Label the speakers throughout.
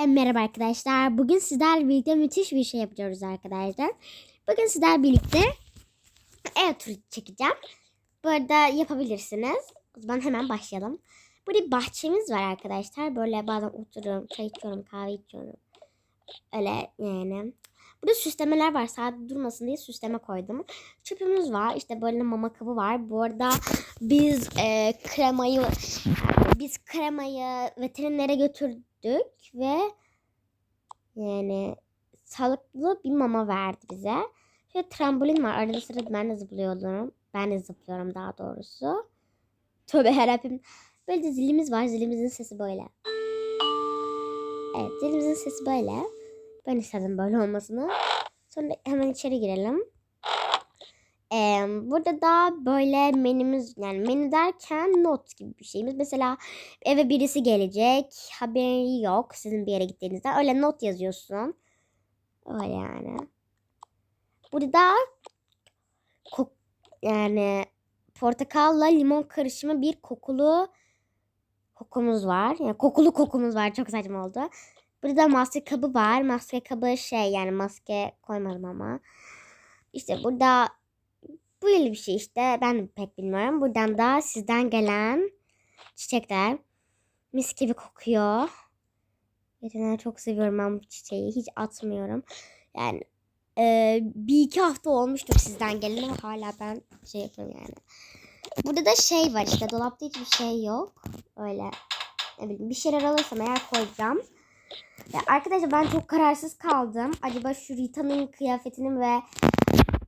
Speaker 1: E, Merhaba arkadaşlar. Bugün sizlerle birlikte müthiş bir şey yapıyoruz arkadaşlar. Bugün sizlerle birlikte ev turu çekeceğim. Bu arada yapabilirsiniz. O zaman hemen başlayalım. Burada bir bahçemiz var arkadaşlar. Böyle bazen oturuyorum, çay içiyorum, kahve içiyorum. Öyle yani. Burada süslemeler var. Sade durmasın diye süsleme koydum. Çöpümüz var. İşte böyle mama kabı var. Bu arada biz e, kremayı biz kremayı veterinere götürdük ve yani sağlıklı bir mama verdi bize. Şöyle trambolin var. Arada sırada ben de zıplıyorum. Ben de zıplıyorum daha doğrusu. Tövbe yarabbim. Böyle de zilimiz var. Zilimizin sesi böyle. Evet zilimizin sesi böyle. Ben istedim böyle olmasını. Sonra hemen içeri girelim. Ee, burada da böyle menümüz yani menü derken not gibi bir şeyimiz. Mesela eve birisi gelecek. Haberi yok sizin bir yere gittiğinizde. Öyle not yazıyorsun. Öyle yani. Burada kok yani portakalla limon karışımı bir kokulu kokumuz var. Yani kokulu kokumuz var. Çok saçma oldu. Burada maske kabı var. Maske kabı şey yani maske koymadım ama. İşte burada böyle bir şey işte. Ben pek bilmiyorum. Buradan da sizden gelen çiçekler. Mis gibi kokuyor. Gerçekten çok seviyorum ben bu çiçeği. Hiç atmıyorum. Yani e, bir iki hafta olmuştur sizden gelen ama hala ben şey yapıyorum yani. Burada da şey var işte. Dolapta hiçbir şey yok. Öyle ne bileyim bir şeyler alırsam eğer koyacağım. Ya arkadaşlar ben çok kararsız kaldım. Acaba şu Rita'nın kıyafetini ve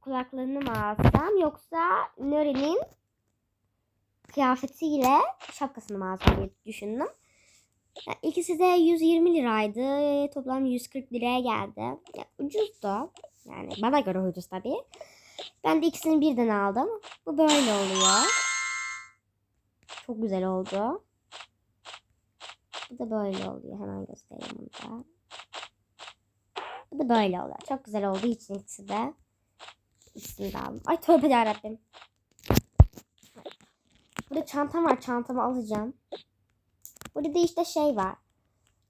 Speaker 1: kulaklarını mı alsam yoksa Nuri'nin kıyafetiyle şapkasını mı alsam diye düşündüm. Yani ikisi de 120 liraydı. Toplam 140 liraya geldi. Ya, ucuzdu. Yani bana göre ucuz tabii. Ben de ikisini birden aldım. Bu böyle oluyor. Çok güzel oldu. Bu da böyle oluyor. Hemen göstereyim bunu da. Bu da böyle oluyor. Çok güzel olduğu için ikisi de. Aldım. Ay tövbe yarabbim. Burada çantam var. Çantamı alacağım. Burada da işte şey var.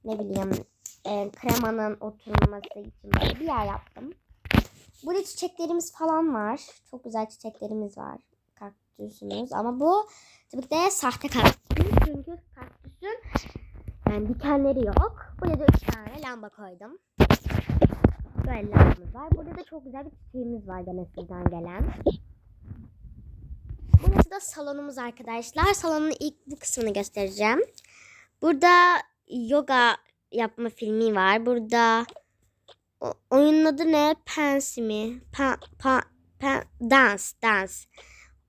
Speaker 1: Ne bileyim. E, kremanın oturması için böyle bir yer yaptım. Burada çiçeklerimiz falan var. Çok güzel çiçeklerimiz var. Kaktüsümüz. Ama bu tabii ki de sahte kaktüs. Çünkü kaktüsün yani dikenleri yok. Buraya da üç tane lamba koydum. Lambamız var. Burada da çok güzel bir çiçeğimiz var gene sizden gelen. Burası da salonumuz arkadaşlar. Salonun ilk bu kısmını göstereceğim. Burada yoga yapma filmi var. Burada o, oyunun adı ne? Pensi mi? Pa, pa, pa, dans, dans.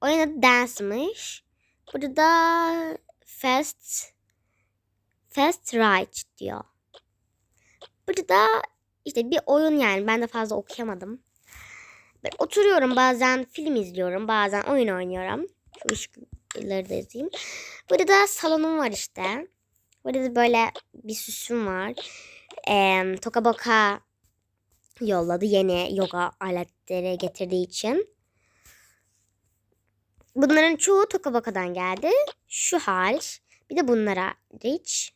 Speaker 1: Oyun adı Dance'mış. Burada da Fast Fast Ride diyor. Burada da işte bir oyun yani ben de fazla okuyamadım. Ben oturuyorum bazen film izliyorum bazen oyun oynuyorum. Şu ışıkları da yazayım. Burada da salonum var işte. Burada da böyle bir süsüm var. Ee, Toka Boka yolladı yeni yoga aletleri getirdiği için. Bunların çoğu Toka Boka'dan geldi. Şu hariç. Bir de bunlara Rich.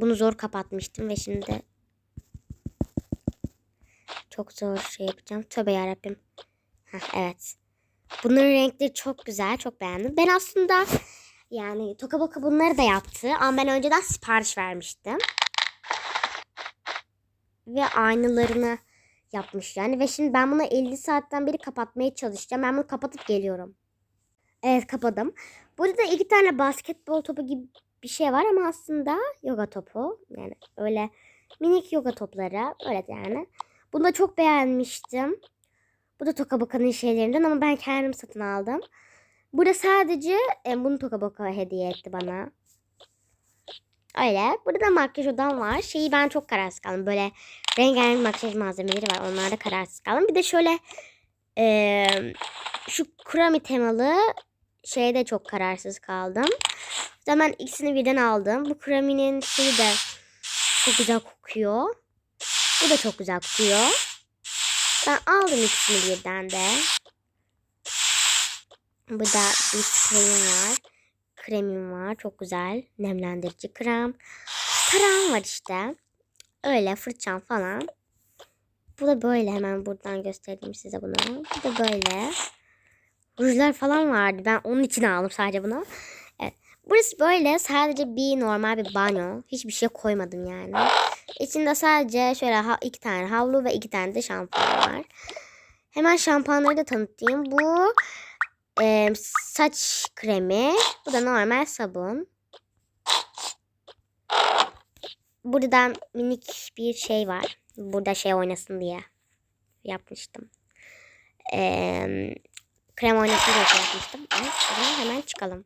Speaker 1: Bunu zor kapatmıştım ve şimdi çok zor şey yapacağım. Tövbe yarabbim. Heh, evet. Bunların renkleri çok güzel. Çok beğendim. Ben aslında yani Toka Boka bunları da yaptı. Ama ben önceden sipariş vermiştim. Ve aynılarını yapmış yani. Ve şimdi ben bunu 50 saatten beri kapatmaya çalışacağım. Ben bunu kapatıp geliyorum. Evet kapadım. Burada iki tane basketbol topu gibi bir şey var ama aslında yoga topu. Yani öyle minik yoga topları. Öyle yani. Bunu da çok beğenmiştim. Bu da Toka Boka'nın şeylerinden ama ben kendim satın aldım. Burada sadece e, bunu Toka Boka hediye etti bana. Öyle. Burada da makyaj odam var. Şeyi ben çok kararsız kaldım. Böyle rengarenk makyaj malzemeleri var. Onlarda kararsız kaldım. Bir de şöyle e, şu kurami temalı şeyde çok kararsız kaldım. Hemen ikisini birden aldım. Bu kuraminin şeyi de çok güzel kokuyor. Bu da çok güzel kokuyor. Ben aldım ikisini birden de. Burada bir spreyim var. kremim var. Çok güzel. Nemlendirici krem. Tarağım var işte. Öyle fırçam falan. Bu da böyle. Hemen buradan göstereyim size bunu. Bu da böyle. Rujlar falan vardı. Ben onun için aldım sadece bunu. Evet. Burası böyle sadece bir normal bir banyo. Hiçbir şey koymadım yani. İçinde sadece şöyle iki tane havlu ve iki tane de şampuan var. Hemen şampuanları da tanıtayım. Bu e, saç kremi. Bu da normal sabun. Burada minik bir şey var. Burada şey oynasın diye yapmıştım. Eee krem oynasın diye şey yapmıştım. Evet, hemen çıkalım.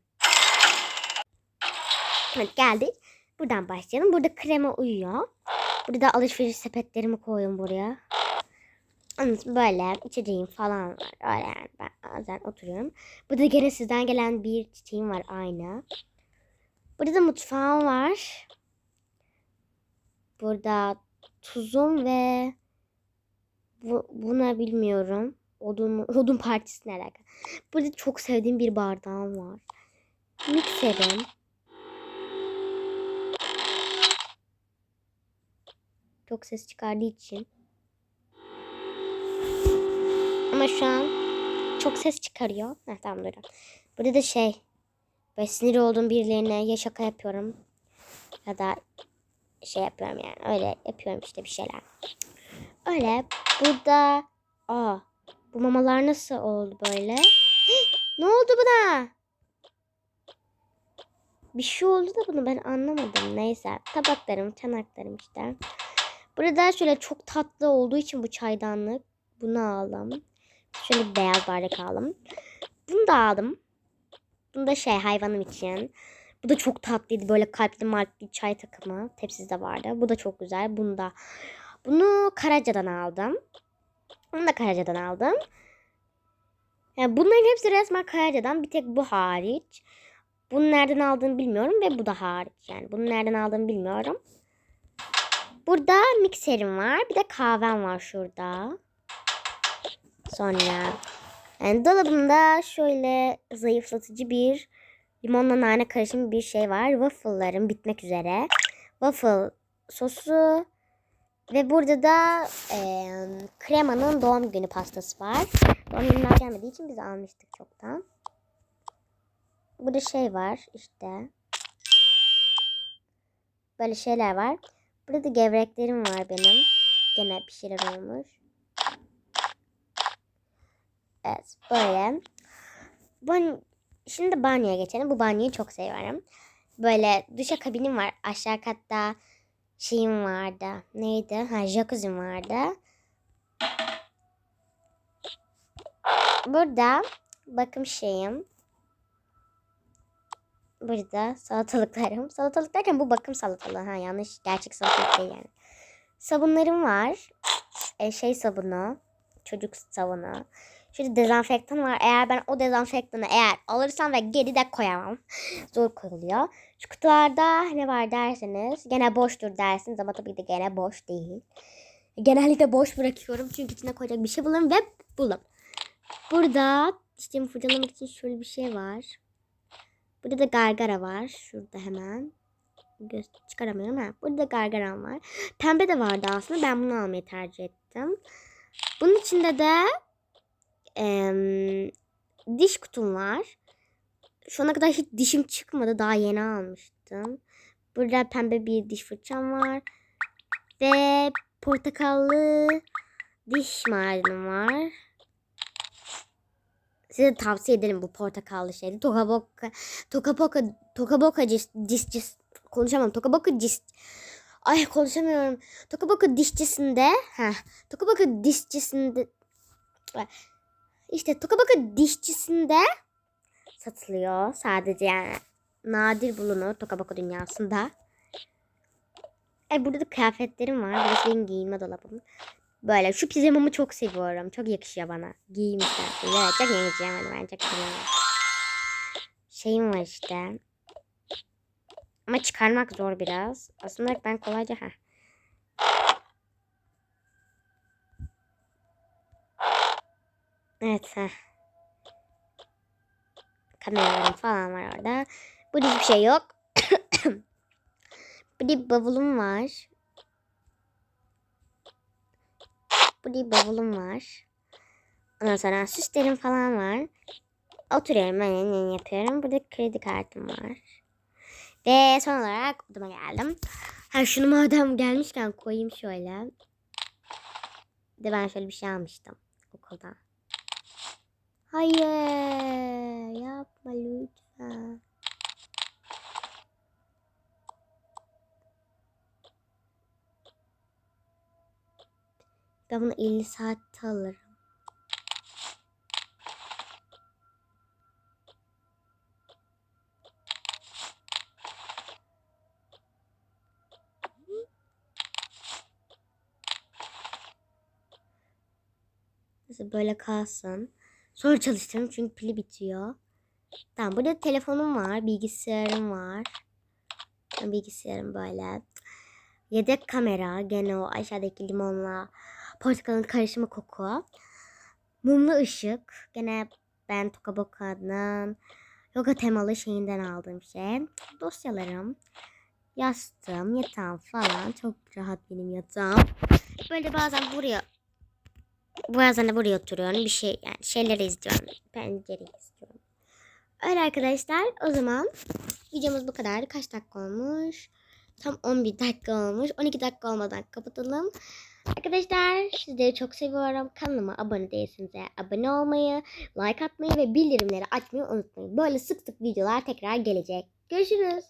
Speaker 1: Evet geldik. Buradan başlayalım. Burada krema uyuyor. Burada alışveriş sepetlerimi koydum buraya. Böyle içeceğim falan var. Öyle yani ben bazen oturuyorum. Burada gene sizden gelen bir çiçeğim var aynı. Burada da mutfağım var. Burada tuzum ve bu, buna bilmiyorum. Odun, odun partisine alakalı. Burada çok sevdiğim bir bardağım var. Mikserim. Çok ses çıkardığı için. Ama şu an çok ses çıkarıyor. Heh, tamam durun. Burada da şey. Böyle sinir olduğum birilerine ya şaka yapıyorum. Ya da şey yapıyorum yani. Öyle yapıyorum işte bir şeyler. Öyle. Burada aa bu mamalar nasıl oldu böyle? ne oldu buna? Bir şey oldu da bunu ben anlamadım. Neyse. Tabaklarım, çanaklarım işte. Burada şöyle çok tatlı olduğu için bu çaydanlık. Bunu aldım. Şöyle beyaz bardak aldım. Bunu da aldım. Bunu da şey hayvanım için. Bu da çok tatlıydı. Böyle kalpli markli çay takımı. Tepside vardı. Bu da çok güzel. Bunu da. Bunu Karaca'dan aldım. Bunu da Karaca'dan aldım. Yani bunların hepsi resmen Karaca'dan. Bir tek bu hariç. Bunu nereden aldığımı bilmiyorum ve bu da hariç. Yani bunu nereden aldığımı bilmiyorum. Burada mikserim var. Bir de kahvem var şurada. Sonra yani dolabımda şöyle zayıflatıcı bir limonla nane karışımı bir şey var. Waffle'larım bitmek üzere. Waffle sosu ve burada da e, kremanın doğum günü pastası var. Doğum günü daha gelmediği için biz almıştık çoktan. Burada şey var işte. Böyle şeyler var. Burada da gevreklerim var benim. Gene bir şeyler olmuş. Evet böyle. Ben, şimdi banyoya geçelim. Bu banyoyu çok seviyorum. Böyle duşa kabinim var. Aşağı katta şeyim vardı. Neydi? Ha jacuzzi'm vardı. Burada bakım şeyim. Burada salatalıklarım. Salatalık derken bu bakım salatalığı. Ha yanlış. Gerçek salatalık değil yani. Sabunlarım var. E, şey sabunu. Çocuk sabunu. Şurada dezenfektan var. Eğer ben o dezenfektanı eğer alırsam ve geri de koyamam. Zor koyuluyor. Şu kutularda ne var derseniz. Gene boştur dersiniz ama tabii de gene boş değil. Genellikle boş bırakıyorum. Çünkü içine koyacak bir şey bulurum ve bulurum. Burada dişlerimi fırçalamak için şöyle bir şey var. Burada da gargara var. Şurada hemen. Göz çıkaramıyorum. Ha. Burada gargaram var. Pembe de vardı aslında. Ben bunu almayı tercih ettim. Bunun içinde de em, diş kutum var. Şu ana kadar hiç dişim çıkmadı. Daha yeni almıştım. Burada pembe bir diş fırçam var. Ve portakallı diş macunum var. Size tavsiye ederim bu portakallı şeydi. Toka boka, toka boka, toka boka cis, cis, cis. Konuşamam. Toka boka cis. Ay konuşamıyorum. Toka boka dişçisinde. Ha. Toka boka dişçisinde. İşte toka boka dişçisinde satılıyor. Sadece yani nadir bulunur Toka boka dünyasında. E burada da kıyafetlerim var. Burası benim giyinme dolabım. Böyle şu pijamamı çok seviyorum. Çok yakışıyor bana. İstersen. Evet çok yakışıyor bana. Ben çok seviyorum. Şeyim var işte. Ama çıkarmak zor biraz. Aslında ben kolayca ha. Evet ha. Kameralarım falan var orada. Bu hiçbir şey yok. Burada bir bavulum var. Burada bir bavulum var. Ondan sonra süslerim falan var. Oturuyorum ben yapıyorum. Burada kredi kartım var. Ve son olarak odama geldim. Ha şunu madem gelmişken koyayım şöyle. De ben şöyle bir şey almıştım okulda. Hayır yapma lütfen. Ben bunu 50 saatte alırım. Neyse böyle kalsın. Sonra çalıştırırım çünkü pili bitiyor. Tamam burada telefonum var. Bilgisayarım var. Bilgisayarım böyle. Yedek kamera. Gene o aşağıdaki limonla portakalın karışımı koku. Mumlu ışık. Gene ben Toka Boca'nın yoga temalı şeyinden aldığım şey. Dosyalarım. Yastığım, yatağım falan. Çok rahat benim yatağım. Böyle bazen buraya bazen de buraya oturuyorum. Bir şey yani şeyleri izliyorum. Pencereyi izliyorum. Öyle arkadaşlar. O zaman videomuz bu kadar. Kaç dakika olmuş? Tam 11 dakika olmuş. 12 dakika olmadan kapatalım. Arkadaşlar sizleri çok seviyorum. Kanalıma abone değilseniz abone olmayı, like atmayı ve bildirimleri açmayı unutmayın. Böyle sık sık videolar tekrar gelecek. Görüşürüz.